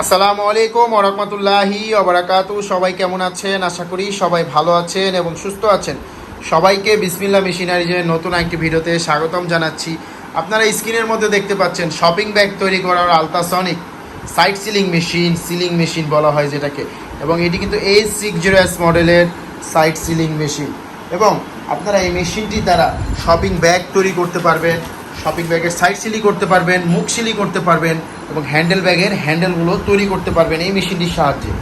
আসসালামু আলাইকুম ওরহমতুল্লাহি ওবরাকাতু সবাই কেমন আছেন? আশা করি সবাই ভালো আছেন এবং সুস্থ আছেন। সবাইকে বিসমিল্লা মেশিনারিজের নতুন একটি ভিডিওতে স্বাগতম জানাচ্ছি। আপনারা স্ক্রিনের মধ্যে দেখতে পাচ্ছেন শপিং ব্যাগ তৈরি করার ultrasonic side sealing machine sealing machine বলা হয় যেটাকে। এবং এটি কিন্তু এইচ সিক্স জিরো এস মডেলের সাইড সিলিং মেশিন। এবং আপনারা এই মেশিনটি দ্বারা শপিং ব্যাগ তৈরি করতে পারবেন। শপিং ব্যাগের সাইড সিলি করতে পারবেন, মুখ সিলি করতে পারবেন এবং হ্যান্ডেল ব্যাগের হ্যান্ডেলগুলো তৈরি করতে পারবেন এই মেশিনটির সাহায্যে।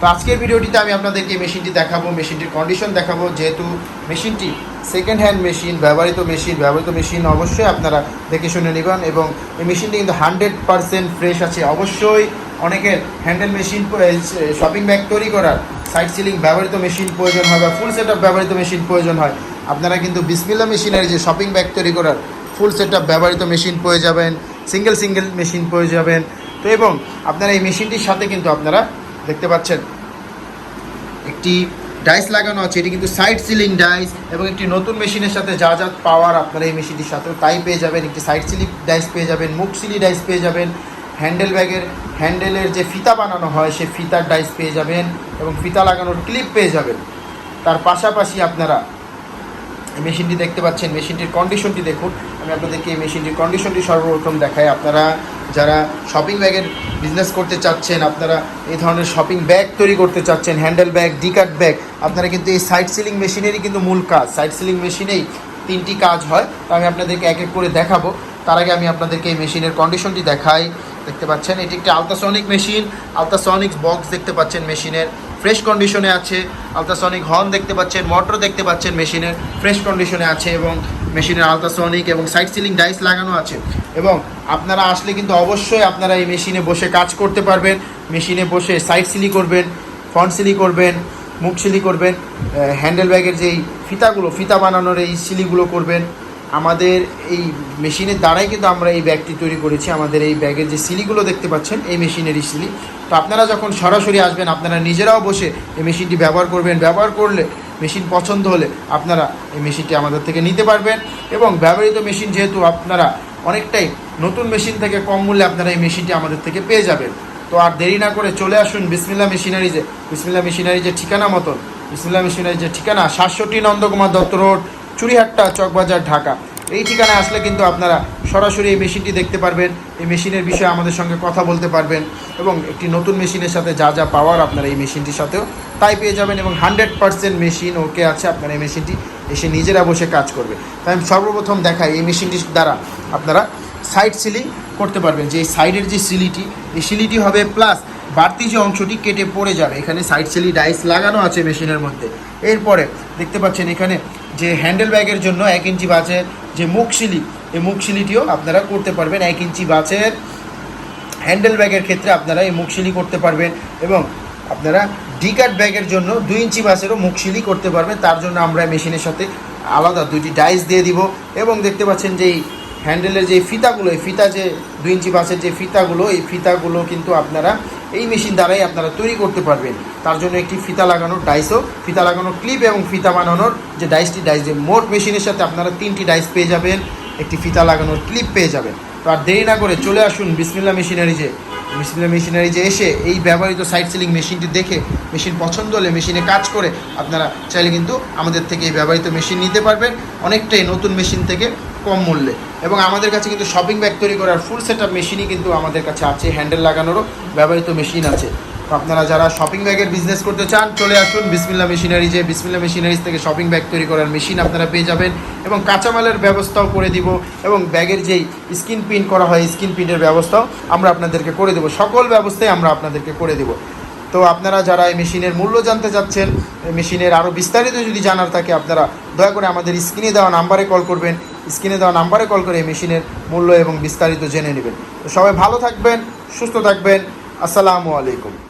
তো আজকের ভিডিওটিতে আমি আপনাদেরকে মেশিনটি দেখাবো, মেশিনটির কন্ডিশন দেখাবো। যেহেতু মেশিনটি সেকেন্ড হ্যান্ড মেশিন ব্যবহৃত মেশিন ব্যবহৃত মেশিন অবশ্যই আপনারা দেখে শুনে নেবেন এবং এই মেশিনটি কিন্তু হান্ড্রেড পারসেন্ট ফ্রেশ আছে। অবশ্যই অনেকের হ্যান্ডেল মেশিন শপিং ব্যাগ তৈরি করার সাইড সিলিং ব্যবহৃত মেশিন প্রয়োজন হয় বা ফুল সেট ব্যবহৃত মেশিন প্রয়োজন হয়। আপনারা কিন্তু বিসমিল্লা মেশিনের যে শপিং ব্যাগ তৈরি করার ফুল সেট ব্যবহৃত মেশিন পেয়ে যাবেন, সিঙ্গেল সিঙ্গেল মেশিন পেয়ে যাবেন। তো এবং আপনারা এই মেশিনটির সাথে কিন্তু আপনারা দেখতে পাচ্ছেন, একটি ডাইস লাগানো আছে, এটি কিন্তু সাইড সিলিং ডাইস এবং একটি নতুন মেশিনের সাথে যা যা পাওয়ার আপনারা এই মেশিনটির সাথেও তাই পেয়ে যাবেন। একটি সাইড সিলিং ডাইস পেয়ে যাবেন, মুখ সিলি ডাইস পেয়ে যাবেন, হ্যান্ডেল ব্যাগের, হ্যান্ডেলের যে ফিতা বানানো হয়, সে ফিতার ডাইস পেয়ে যাবেন এবং ফিতা লাগানোর ক্লিপ পেয়ে যাবেন। তার পাশাপাশি আপনারা মেশিনটি দেখতে পাচ্ছেন, মেশিনটির কন্ডিশনটি দেখুন। আমি আপনাদেরকে এই মেশিনটির কন্ডিশনটি সর্বপ্রথম দেখাই। আপনারা যারা শপিং ব্যাগের বিজনেস করতে চাচ্ছেন, আপনারা এই ধরনের শপিং ব্যাগ তৈরি করতে চাচ্ছেন হ্যান্ডেল ব্যাগ ডিকাট ব্যাগ আপনারা কিন্তু এই সাইড সিলিং মেশিনেরই কিন্তু মূল কাজ। সাইড সিলিং মেশিনেই তিনটি কাজ হয়। তো আমি আপনাদেরকে এক এক করে দেখাবো। তার আগে আমি আপনাদেরকে এই মেশিনের কন্ডিশনটি দেখাই। দেখতে পাচ্ছেন, এটি একটি আলট্রাসনিক মেশিন আলট্রাসনিক বক্স দেখতে পাচ্ছেন মেশিনের ফ্রেশ কন্ডিশনে আছে। আলট্রাসনিক হর্ন দেখতে পাচ্ছেন মোটর দেখতে পাচ্ছেন মেশিনের ফ্রেশ কন্ডিশনে আছে এবং মেশিনের আলট্রাসনিক এবং সাইড সিলিং ডাইস লাগানো আছে। এবং আপনারা আসলে কিন্তু অবশ্যই আপনারা এই মেশিনে বসে কাজ করতে পারবেন। মেশিনে বসে সাইড সিলি করবেন, ফ্রন্ট সিলি করবেন, মুখ সিলি করবেন হ্যান্ডেল ব্যাগের যেই ফিতাগুলো, ফিতা বানানোর এই সিলিগুলো করবেন। আমাদের এই মেশিনের দ্বারাই কিন্তু আমরা এই ব্যাগটি তৈরি করেছি। আমাদের এই ব্যাগের যে সিলিগুলো দেখতে পাচ্ছেন, এই মেশিনেরই সিলি। তো আপনারা যখন সরাসরি আসবেন, আপনারা নিজেরাও বসে এই মেশিনটি ব্যবহার করবেন। ব্যবহার করলে, মেশিন পছন্দ হলে আপনারা এই মেশিনটি আমাদের থেকে নিতে পারবেন এবং ব্যবহৃত মেশিন যেহেতু আপনারা অনেকটাই নতুন মেশিন থেকে কম মূল্যে আপনারা এই মেশিনটি আমাদের থেকে পেয়ে যাবেন। তো আর দেরি না করে চলে আসুন বিসমিল্লা মেশিনারিজে। বিসমিল্লা মেশিনারিজের ঠিকানা মতন। বিসমিল্লা মেশিনারিজের ঠিকানা সাতষট্টি নন্দকুমার দত্ত রোড চুরিহাট্টা চকবাজার, ঢাকা। এই ঠিকানায় আসলে কিন্তু আপনারা সরাসরি এই মেশিনটি দেখতে পারবেন। এই মেশিনের বিষয়ে আমাদের সঙ্গে কথা বলতে পারবেন এবং একটি নতুন মেশিনের সাথে যা যা পাওয়ার আপনারা এই মেশিনটির সাথেও তাই পেয়ে যাবেন এবং হান্ড্রেড পার্সেন্ট মেশিন ওকে আছে আপনারা এই মেশিনটি এসে নিজেরা বসে কাজ করবে। তাই আমি সর্বপ্রথম দেখাই এই মেশিনটির দ্বারা আপনারা সাইড সিলিং করতে পারবেন, যে সাইডের যে সিলিটি, এই সিলিটি হবে প্লাস বাড়তি যে অংশটি কেটে পড়ে যাবে। এখানে সাইড সিলি ডাইস লাগানো আছে মেশিনের মধ্যে। এরপরে দেখতে পাচ্ছেন এখানে যে হ্যান্ডেল ব্যাগের জন্য এক ইঞ্চি বাচের যে মুখ সিলি, এই মুখ সিলিটিও আপনারা করতে পারবেন। এক ইঞ্চি বাচের হ্যান্ডেল ব্যাগের ক্ষেত্রে আপনারা এই মুখ সিলি করতে পারবেন এবং আপনারা ডিকাট ব্যাগের জন্য দুই ইঞ্চি বাসেরও মুখ সিলি করতে পারবেন। তার জন্য আমরা মেশিনের সাথে আলাদা দুইটি ডাইস দিয়ে দিব। এবং দেখতে পাচ্ছেন যে হ্যান্ডেলের যে ফিতাগুলো, এই ফিতা যে দুই ইঞ্চি বাসের যে ফিতাগুলো, এই ফিতাগুলো কিন্তু আপনারা এই মেশিন দ্বারাই আপনারা তৈরি করতে পারবেন। তার জন্য একটি ফিতা লাগানোর ডাইসও, ফিতা লাগানোর ক্লিপ এবং ফিতা বানানোর যে ডাইসটি, ডাইস যে মোট মেশিনের সাথে আপনারা তিনটি ডাইস পেয়ে যাবেন, একটি ফিতা লাগানোর ক্লিপ পেয়ে যাবেন। তো আর দেরি না করে চলে আসুন বিসমিল্লা মেশিনারি যে বিসমিল্লা মেশিনারি যে এসে এই ব্যবহৃত সাইড সিলিং মেশিনটি দেখে, মেশিন পছন্দ হলে মেশিনে কাজ করে আপনারা চাইলে কিন্তু আমাদের থেকে এই ব্যবহৃত মেশিন নিতে পারবেন। অনেকটাই নতুন মেশিন থেকে কম মূল্যে। এবং আমাদের কাছে কিন্তু শপিং ব্যাগ তৈরি করার ফুল সেট আপ মেশিনই কিন্তু আমাদের কাছে আছে হ্যান্ডেল লাগানোরও ব্যবহৃত মেশিন আছে। তো আপনারা যারা শপিং ব্যাগের বিজনেস করতে চান, চলে আসুন বিসমিল্লা মেশিনারি যে বিসমিল্লা মেশিনারিজ থেকে শপিং ব্যাগ তৈরি করার মেশিন আপনারা পেয়ে যাবেন। এবং কাঁচামালের ব্যবস্থাও করে দিব এবং ব্যাগের যেই স্ক্রিন প্রিন্ট করা হয় স্ক্রিন প্রিন্টের ব্যবস্থাও আমরা আপনাদেরকে করে দেবো। সকল ব্যবস্থাই আমরা আপনাদেরকে করে দেবো। তো আপনারা যারা এই মেশিনের মূল্য জানতে চাচ্ছেন মেশিনের আরও বিস্তারিত যদি জানার থাকে, আপনারা দয়া করে আমাদের স্ক্রিনে দেওয়া নাম্বারে কল করবেন। স্ক্রিনে দেওয়া নাম্বারে কল করে এই মেশিনের মূল্য এবং বিস্তারিত জেনে নেবেন। তো সবাই ভালো থাকবেন, সুস্থ থাকবেন। আসসালামু আলাইকুম।